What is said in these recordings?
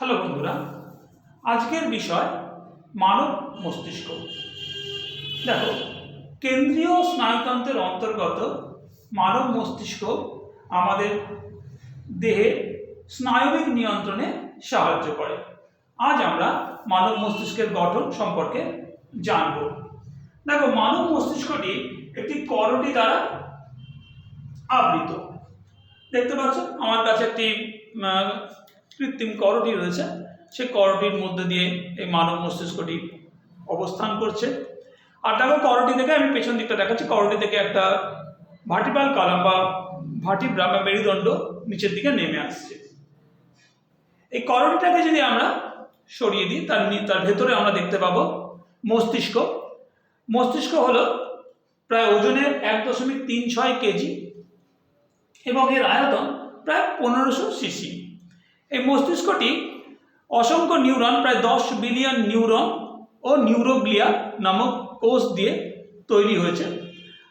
Hello বন্ধুরা, আজকের বিষয় মানব মস্তিষ্ক। দেখো, কেন্দ্রীয় স্নায়ুতন্ত্রের অন্তর্গত মানব মস্তিষ্ক আমাদের দেহে স্নায়বিক নিয়ন্ত্রণে সাহায্য করে। আজ আমরা মানব মস্তিষ্কের গঠন সম্পর্কে জানব। দেখো, মানব মস্তিষ্কটি একটি করটি দ্বারা আবৃত। দেখতে পাচ্ছ? আমার কাছে একটি কৃত্রিম করটি রয়েছে। সেই করটির মধ্যে দিয়ে এই মানব মস্তিষ্কটি অবস্থান করছে। আর দেখো করটি থেকে আমি পেছন দিকটা দেখাচ্ছি। করটি থেকে একটা ভার্টিপাল কালাম বা ভার্টিব্রা বা মেরুদণ্ড নিচের দিকে নেমে আসছে। এই করটিটাকে যদি আমরা সরিয়ে দিই, তার তার ভেতরে আমরা দেখতে পাবো মস্তিষ্ক। মস্তিষ্ক হলো প্রায় ওজনের এক দশমিক তিন ছয় কেজি এবং এর আয়তন প্রায় পনেরোশো সিসি। এই মস্তিষ্কটি অসংখ্য নিউরন, প্রায় দশ বিলিয়ন নিউরন ও নিউরোগ্লিয়া নামক কোষ দিয়ে তৈরি হয়েছে।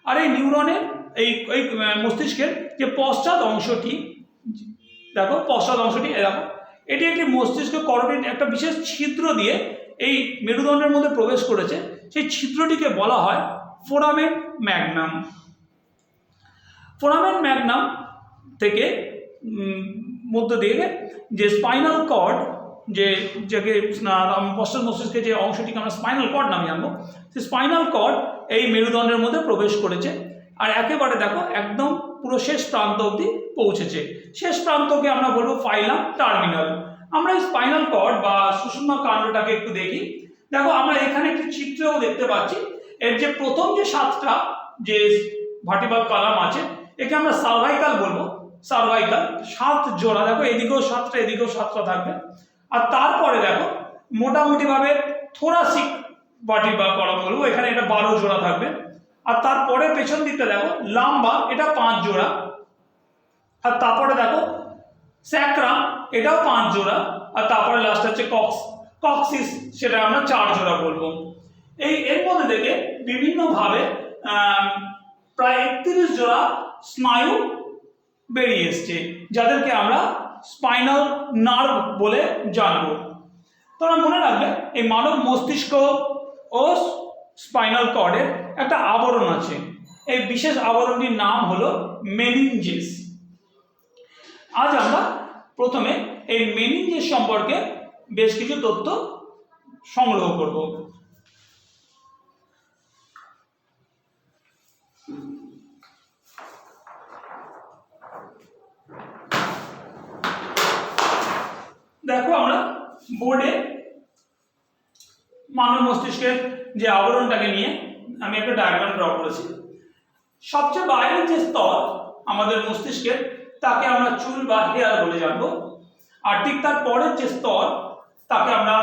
আর এই নিউরনের এই এই মস্তিষ্কের যে পশ্চাৎ অংশটি, দেখো, পশ্চাৎ অংশটি এরকম এটি একটি মস্তিষ্ক করণের একটা বিশেষ ছিদ্র দিয়ে এই মেরুদণ্ডের মধ্যে প্রবেশ করেছে। সেই ছিদ্রটিকে বলা হয় ফোরামেন ম্যাগনাম। ফোরামেন ম্যাগনাম থেকে মধ্য দিয়ে যে স্পাইনাল কর্ড যে, যাকে পশ্চাৎ মস্তিষ্কের যে অংশটিকে আমরা স্পাইনাল কর্ড নামে জানব, সেই স্পাইনাল কর্ড এই মেরুদণ্ডের মধ্যে প্রবেশ করেছে আর একেবারে দেখো একদম পুরো শেষ প্রান্ত অবধি পৌঁছেছে। শেষ প্রান্তকে আমরা বলব ফাইলাম টার্মিনাল। আমরা এই স্পাইনাল কর্ড বা সুষুম্না কাণ্ডটাকে একটু দেখি। দেখো আমরা এখানে একটি চিত্রও দেখতে পাচ্ছি। এর যে প্রথম যে সাতটা যে ভার্টিবাল কালাম আছে, একে আমরা সার্ভাইকাল বলব। সার্ভাইকাল, সাত জোড়া, দেখো এদিকেও সাতটা এদিকেও সাতটা থাকবে। আর তারপরে দেখো, মোটামুটিভাবে থোরাসিক বডি বা কলম বলব, এখানে এটা বারো জোড়া থাকবে। আর তারপরে পেছন দিকটা দেখো, লাম্বা, এটা পাঁচ জোড়া। আর তারপরে দেখো, স্যাক্রাম, এটাও পাঁচ জোড়া। আর তারপরে লাস্ট হচ্ছে কক্স। কক্সিস, সেটা আমরা চার জোড়া বলব। এই, এর মধ্যে থেকে বিভিন্নভাবে প্রায় একত্রিশ জোড়া স্নায়ু বেরিয়ে এসছে, যাদেরকে আমরা স্পাইনাল নার্ভ বলে জানব। তোমরা মনে রাখবে, এই মানব মস্তিষ্ক ও স্পাইনাল কর্ডের একটা আবরণ আছে। এই বিশেষ আবরণটির নাম হলো মেনিনজেস আজ আমরা প্রথমে এই মেনিনজেস সম্পর্কে বেশ কিছু তথ্য সংগ্রহ করব। দেখো আমরা বোর্ডে মানব মস্তিষ্কের যে আবরণটাকে নিয়ে আমি একটা ডায়াগ্রাম ড্র করেছি। সবচেয়ে বাইরের যে স্তর আমাদের মস্তিষ্কের, তাকে আমরা চুল বা হেয়ার বলে জানব। আর ঠিক তার পরের যে স্তর, তাকে আমরা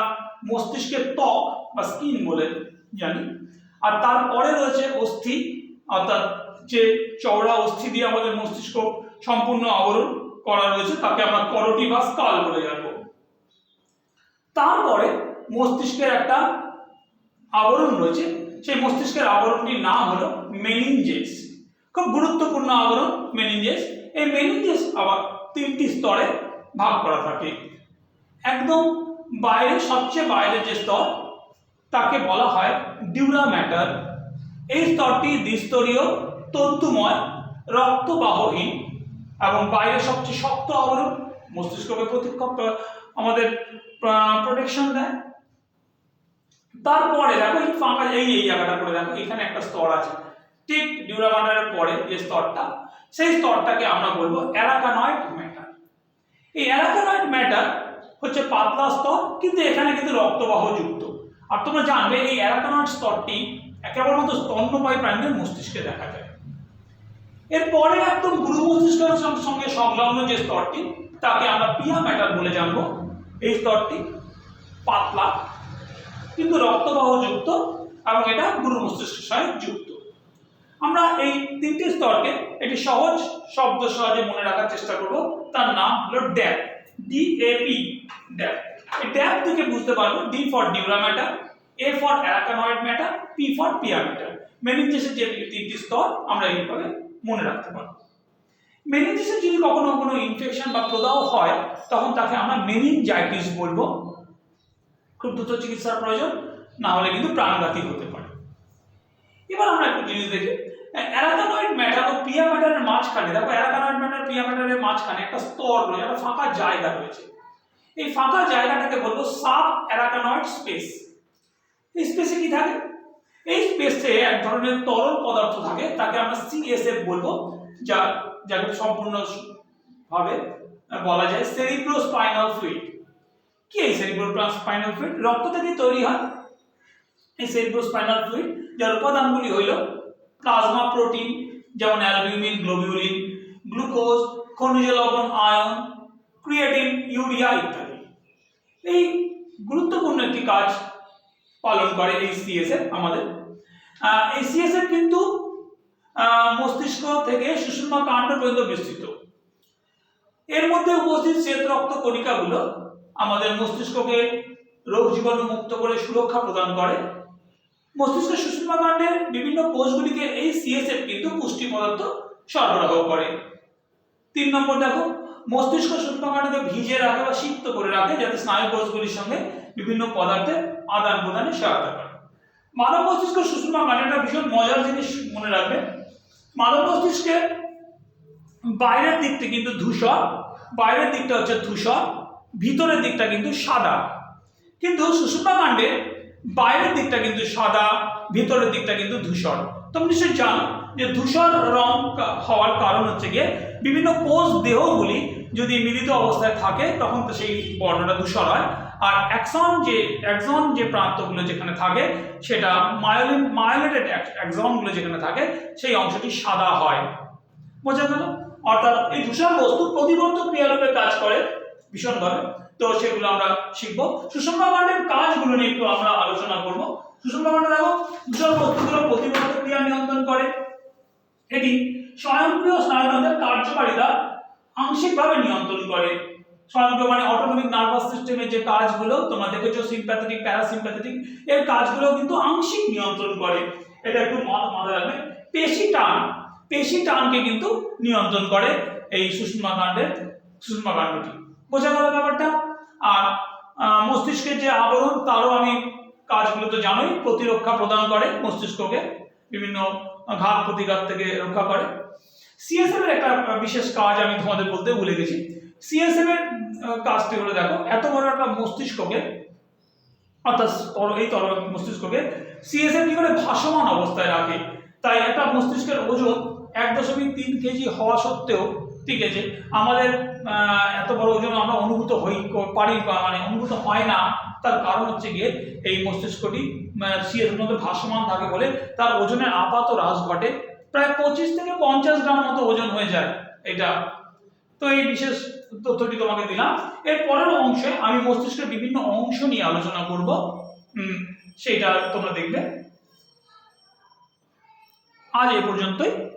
মস্তিষ্কের ত্বক বা স্কিন বলে জানি। আর তারপরে রয়েছে অস্থি, অর্থাৎ যে চওড়া অস্থি দিয়ে আমাদের মস্তিষ্ক সম্পূর্ণ আবরণ করা রয়েছে, তাকে আমরা করটি বা স্কাল বলে জানব। তারপরে মস্তিষ্কের একটা আবরণ রয়েছে। সেই মস্তিষ্কের আবরণটির নাম হলো মেনিনজেস। খুব গুরুত্বপূর্ণ আবরণ, মেনিনজেস। এই মেনিনজেস আবার তিনটি স্তরে ভাগ করা থাকে। একদম বাইরে, সবচেয়ে বাইরের যে স্তর, তাকে বলা হয় ডিউরা ম্যাটার এই স্তরটি দ্বিস্তরীয়, তন্তুময়, রক্তবাহহীন এবং বাইরে সবচেয়ে শক্ত আবরণ মস্তিষ্ককে প্রতিক্ষেপ আমাদের প্রোটেকশন দেয়। তারপরে দেখো, এই ফাঁকা, এই এই জায়গাটা করে দেখো, এখানে একটা স্তর আছে। ঠিক ডিউরামান্ডারের পরে যে স্তরটা, সেই স্তরটাকে আমরা বলব অ্যারাকানয়েড ম্যাটার। এই অ্যারাকানয়েড ম্যাটার হচ্ছে পাতলা স্তর, কিন্তু এখানে কিন্তু রক্তবাহ যুক্ত। আর তোমরা জানবে, এই অ্যারাকানয়েড স্তরটি একেবারে মতো স্তন্যপায়ী প্রাণীদের মস্তিষ্কে দেখা যায়। এরপরে একদম গুরু মস্তিষ্কের সঙ্গে সংলগ্ন যে স্তরটি, তাকে আমরা পিয়া ম্যাটার বলে জানব। এই স্তরটি পাতলা, কিন্তু রক্তবাহ যুক্ত এবং এটা গুরু মস্তিষ্কের সঙ্গে যুক্ত। আমরা এই তিনটি স্তরকে একটি সহজ শব্দ সহজে মনে রাখার চেষ্টা করব। তার নাম হলো ড্যাপ ডি এ পি ড্যাপ। এই ড্যাপ থেকে বুঝতে পারব D for dura matter A for arachnoid matter P for pia matter মেনিনজেসের যে তিনটি স্তর আমরা এইভাবে মনে রাখতে পারব। মেনিনজেসের যদি কখনো কোনো ইনফেকশন বা প্রদাহ হয়, তখন তাকে আমরা মেনিনজাইটিস বলব। খুব দ্রুত চিকিৎসার প্রয়োজন, না হলে কিন্তু প্রাণঘাতী হতে পারে। এবার আমরা একটু জিনিস দেখি। অ্যারাকানয়েড ম্যাটার ও পিয়া ম্যাটারের মাঝখানে, দেখো অ্যারাকানয়েড ম্যাটার পিয়া ম্যাটারের মাঝখানে একটা স্তর রয়েছে, একটা ফাঁকা জায়গা রয়েছে। এই ফাঁকা জায়গাটাকে বলব সাব অ্যারাকানয়েড স্পেস এই স্পেসে কি থাকে? এই স্পেসে এক ধরনের তরল পদার্থ থাকে, তাকে আমরা সিএসএফ বলব, যা যাকে সম্পূর্ণ ভাবে বলা যায় সেরিব্রোস্পাইনাল ফ্লুইড কি এই সেরিব্রোস্পাইনাল ফ্লুইড রক্ত থেকে তৈরি হয়? এই সেরিব্রোস্পাইনাল ফ্লুইড যার উপাদানগুলি হইল প্লাজমা প্রোটিন যেমন অ্যালবিউমিন গ্লোবিউলিন গ্লুকোজ খনিজ লবণ আয়ন ক্রিয়েটিন ইউরিয়া ইত্যাদি। এই গুরুত্বপূর্ণ একটি কাজ পালন করে এই সিএসএফ আমাদের। এই সিএসএফ কিন্তু মস্তিষ্ক থেকে সুষুম্না কাণ্ড পর্যন্ত বিস্তৃত। এর মধ্যে উপস্থিত শ্বেত রক্ত কণিকাগুলো আমাদের মস্তিষ্ককে রোগ জীবাণু মুক্ত করে সুরক্ষা প্রদান করে। মস্তিষ্কের সুষুম্না কাণ্ডের বিভিন্ন কোষগুলিকে এই সিএসএফ কিন্তু পুষ্টি পদার্থ সরবরাহ করে। তিন নম্বর দেখো, মস্তিষ্ক সুষুম্না কাণ্ডকে ভিজিয়ে রাখে বা সিক্ত করে রাখে যাতে স্নায়ু কোষগুলির সঙ্গে বিভিন্ন পদার্থের আদান প্রদানে সহায়তা করে। মানব মস্তিষ্ক সুষুম্না কাণ্ড একটা ভীষণ মজার জিনিস মনে রাখবে। মানব মস্তিষ্কের বাইরের দিকটা কিন্তু ধূসর, বাইরের দিকটা হচ্ছে ধূসর, ভিতরের দিকটা কিন্তু সাদা। কিন্তু সুষুম্না কাণ্ডে বাইরের দিকটা কিন্তু সাদা, ভিতরের দিকটা কিন্তু ধূসর। তোমরা নিশ্চয়ই জানো যে ধূসর রং হওয়ার কারণ হচ্ছে গিয়ে বিভিন্ন কোষ দেহগুলি যদি মিলিত অবস্থায় থাকে, তখন তো সেই বর্ণটা ধূসর হয়। আর অ্যাক্সন যে অ্যাক্সন যে প্রান্তগুলো যেখানে থাকে, সেটা মায়োলিন মায়োলেটেড অ্যাক্সনগুলো যেখানে থাকে, সেই অংশটি সাদা হয়। বোঝা গেল? অর্থাৎ এই ধূসর বস্তু প্রতিবর্ধক ক্রিয়ারূপে কাজ করে ভীষণভাবে। তো সেগুলো আমরা শিখব। সুষমা কাণ্ডের কাজগুলো নিয়ে একটু আমরা আলোচনা করব। সুষমা কাণ্ড দেখো, ধূসর বস্তুগুলো প্রতিবর্ধক ক্রিয়া নিয়ন্ত্রণ করে। এটি স্বয়ংক্রিয় স্নায়ুতন্ত্রের কার্যকারিতা আংশিকভাবে নিয়ন্ত্রণ করে। স্বয়ংক্রিয় মানে অটোনমিক নার্ভাস সিস্টেমের যে কাজগুলো তোমরা দেখেছ সিম্প্যাথেটিক প্যারাসিম্প্যাথেটিক এর কাজগুলো কিন্তু আংশিক নিয়ন্ত্রণ করে। এটা একটু মাথায় রাখবে। পেশি টান, পেশি টানকে কিন্তু নিয়ন্ত্রণ করে এই সুষমা কাণ্ডের সুষমা কাণ্ডটি। বোঝা গেল ব্যাপারটা? আর মস্তিষ্কের যে আবরণ, তারও আমি কাজগুলো তো জানোই, প্রতিরক্ষা প্রদান করে মস্তিষ্ককে, বিভিন্ন ঘাত প্রতিঘাত থেকে রক্ষা করে। সিএসএফ এর একটা বিশেষ কাজ আমি তোমাদের বলতে ভুলে গেছি। সিএসএফ এর কাজটি হলো দেখো, এত বড় একটা মস্তিষ্ককে, অর্থাৎ এই তর মস্তিষ্ককে সিএসএফ কি করে ভাসমান অবস্থায় রাখে? তাই একটা মস্তিষ্কের ওজন এক দশমিক তিন কেজি হওয়া সত্ত্বেও, ঠিক আছে, আমাদের এত বড় ওজন আমরা অনুভূত হই, পারি বা মানে অনুভূত হয় না, তার কারণ হচ্ছে গিয়ে এই মস্তিষ্কটি সিএস মধ্যে ভাসমান থাকে বলে তার ওজনের আপাত হ্রাস ঘটে। প্রায় পঁচিশ থেকে পঞ্চাশ গ্রাম মতো ওজন হয়ে যায় এটা। তো এই বিশেষ তথ্যটি তোমাকে দিলাম। এর পরের অংশে আমি মস্তিষ্কের বিভিন্ন অংশ নিয়ে আলোচনা করব। সেটা তোমরা দেখবে। আজ এই পর্যন্তই।